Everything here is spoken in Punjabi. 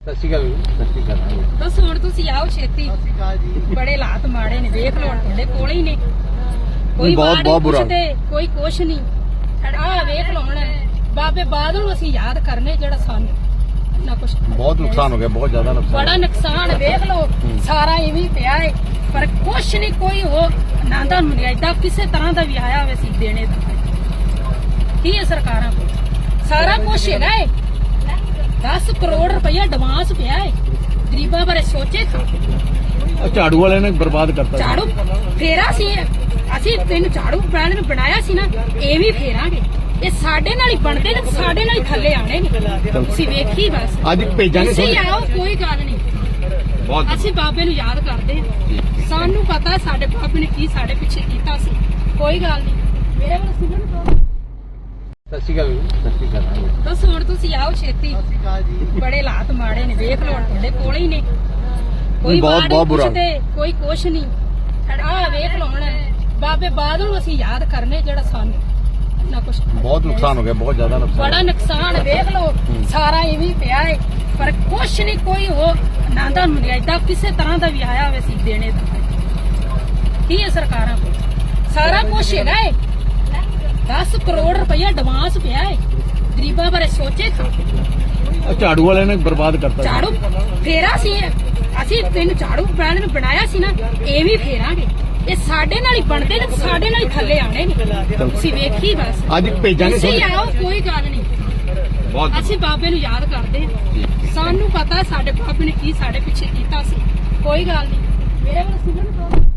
ਸਤਿ ਸ਼੍ਰੀ ਅਕਾਲ ਸਤਿ ਸ਼੍ਰੀ ਅਕਾਲ ਹਾਂਜੀ। ਬਸ ਹੁਣ ਤੁਸੀਂ ਆਓ ਛੇਤੀ। ਬੜੇ ਹਾਲਾਤ ਮਾੜੇ ਨੇ ਵੇਖ ਲਓ ਹੁਣ ਤੁਹਾਡੇ ਕੋਲ ਹੀ ਨੇ। ਕੋਈ ਬਹੁਤ- ਮਾੜੀ ਬਹੁਤ ਬੁਰਾ। ਪੁੱਛਦੇ, ਕੋਈ ਕੁਛ ਨਹੀਂ ਆਹ ਵੇਖ ਲਓ ਹੁਣ। ਬਾਬੇ ਬਾਦਲ ਨੂੰ ਅਸੀਂ ਯਾਦ ਕਰਨੇ ਜਿਹੜਾ ਸਾਨੂੰ ਨਾ ਕੁਛ ਬਹੁਤ ਨੁਕਸਾਨ ਹੋ ਗਿਆ ਬਹੁਤ ਜ਼ਿਆਦਾ ਨੁਕਸਾਨ। ਬੜਾ ਨੁਕਸਾਨ ਵੇਖ ਲਓ। ਸਾਰਾ ਇਵੇਂ ਹੀ ਪਿਆ ਹੈ ਪਰ ਕੁਛ ਨਹੀਂ ਕੋਈ ਹੋ ਨਾਂਦਾ ਮਰਿਆਦਾ ਕਿਸੇ ਤਰ੍ਹਾਂ ਦਾ ਵੀ ਆਇਆ ਹੋਵੇ ਸੀ ਦੇਣੇ ਦਾ ਕੀ ਹੈ ਸਰਕਾਰਾਂ ਕੋਲ? ਸਾਰਾ ਕੁਛ ਹੈਗਾ ਹੈ 10 ਕਰੋੜ ਰੁਪਇਆ ਐਡਵਾਂਸ ਪਿਆ ਹੈ ਗਰੀਬਾਂ ਬਾਰੇ ਸੋਚੇ ਤਾਂ। ਆਹ ਝਾੜੂ ਵਾਲਿਆਂ ਨੇ ਬਰਬਾਦ ਕਰਤਾ। ਝਾੜੂ ਫੇਰਾ ਸੀ ਅਸੀਂ ਤੈਨੂੰ ਝਾੜੂ ਬ੍ਰਾਂਡ ਨੂੰ ਬਣਾਇਆ ਸੀ ਨਾ ਇਹ ਵੀ ਫੇਰਾਂਗੇ। ਇਹ ਸਾਡੇ ਨਾਲ ਹੀ ਬਣਦੇ ਨੇ ਤੇ ਸਾਡੇ ਨਾਲ ਹੀ ਥੱਲੇ ਆਣੇ ਨੇ। ਤੁਸੀਂ ਵੇਖੀ ਬਸ। ਅੱਜ ਭੇਜਾਂਗੇ ਤੁਸੀਂ ਤੁਹਾਨੂੰ। ਆਓ ਕੋਈ ਗੱਲ ਨਹੀਂ। ਬਹੁਤ ਅਸੀਂ ਬਾਬੇ ਨੂੰ ਯਾਦ ਕਰਦੇ ਹਾਂ। ਸਾਨੂੰ ਪਤਾ ਸਾਡੇ ਬਾਬੇ ਨੇ ਕੀ ਸਾਡੇ ਪਿੱਛੇ ਕੀਤਾ ਸੀ। ਕੋਈ ਗੱਲ ਨਹੀਂ। ਮੇਰੇ ਵੱਲ ਸਿਮਰਨ ਕੌਰ ਸਤਿ ਸ਼੍ਰੀ ਅਕਾਲ ਸਤਿ ਸ਼੍ਰੀ ਅਕਾਲ ਹਾਂਜੀ। ਬਸ ਹੁਣ ਤੁਸੀਂ ਆਓ ਛੇਤੀ। ਬੜੇ ਹਾਲਾਤ ਮਾੜੇ ਨੇ ਵੇਖ ਲਓ ਤੁਹਾਡੇ ਕੋਲ ਹੀ ਨੇ। ਕੋਈ ਬਹੁਤ- ਬਹੁਤ ਬੁਰਾ। ਕੋਈ ਕੁਛ ਨਹੀਂ। ਆਹ ਵੇਖ ਲਓ ਹੁਣ। ਬਾਬੇ ਬਾਦਲ ਨੂੰ ਅਸੀਂ ਯਾਦ ਕਰਨੇ ਜਿਹੜਾ ਸਾਨੂੰ ਨਾ ਕੁਛ ਬਹੁਤ ਨੁਕਸਾਨ ਹੋ ਗਿਆ ਬਹੁਤ ਜ਼ਿਆਦਾ ਨੁਕਸਾਨ ਬੜਾ ਨੁਕਸਾਨ ਵੇਖ ਲਓ। ਸਾਰਾ ਇਵੇਂ ਪਿਆ ਹੈ ਪਰ ਕੁਛ ਨਹੀਂ ਕੋਈ ਹੋ ਨਾਂਦਾ ਮਰਿਆਦਾ ਕਿਸੇ ਤਰ੍ਹਾਂ ਦਾ ਵੀ ਆਇਆ ਹੋਵੇ ਸੀ ਦੇਣੇ ਦਾ ਕੀ ਹੈ ਸਰਕਾਰਾਂ ਕੋਲ? ਸਾਰਾ ਕੁਛ ਹੈਗਾ ਹੈ 10 ਕਰੋੜ ਰੁਪਇਆ ਐਡਵਾਂਸ ਪਿਆ ਹੈ ਗਰੀਬਾਂ ਬਾਰੇ ਸੋਚੇ ਤਾਂ। ਆਹ ਝਾੜੂ ਵਾਲਿਆਂ ਨੇ ਬਰਬਾਦ ਕਰਤਾ ਜੀ। ਝਾੜੂ ਫੇਰਾ ਸੀ ਅਸੀਂ ਤੈਨੂੰ ਝਾੜੂ ਬ੍ਰਾਂਡ ਨੂੰ ਬਣਾਇਆ ਸੀ ਨਾ ਇਹ ਵੀ ਫੇਰਾਂਗੇ। ਇਹ ਸਾਡੇ ਨਾਲ ਹੀ ਬਣਦੇ ਨੇ ਤੇ ਸਾਡੇ ਨਾਲ ਹੀ ਥੱਲੇ ਆਣੇ ਨੇ। ਤੁਸੀਂ ਵੇਖੀ ਬਸ। ਅੱਜ ਭੇਜਾਂਗੇ ਤੁਸੀਂ ਤੁਹਾਨੂੰ। ਆਓ ਕੋਈ ਗੱਲ ਨਹੀਂ। ਬਹੁਤ ਅਸੀਂ ਬਾਬੇ ਨੂੰ ਯਾਦ ਕਰਦੇ ਹਾਂ। ਸਾਨੂੰ ਪਤਾ ਸਾਡੇ ਬਾਬੇ ਨੇ ਕੀ ਸਾਡੇ ਪਿੱਛੇ ਕੀਤਾ ਸੀ। ਕੋਈ ਗੱਲ ਨਹੀਂ। ਮੇਰੇ ਵੱਲ ਸਿਮਰਨ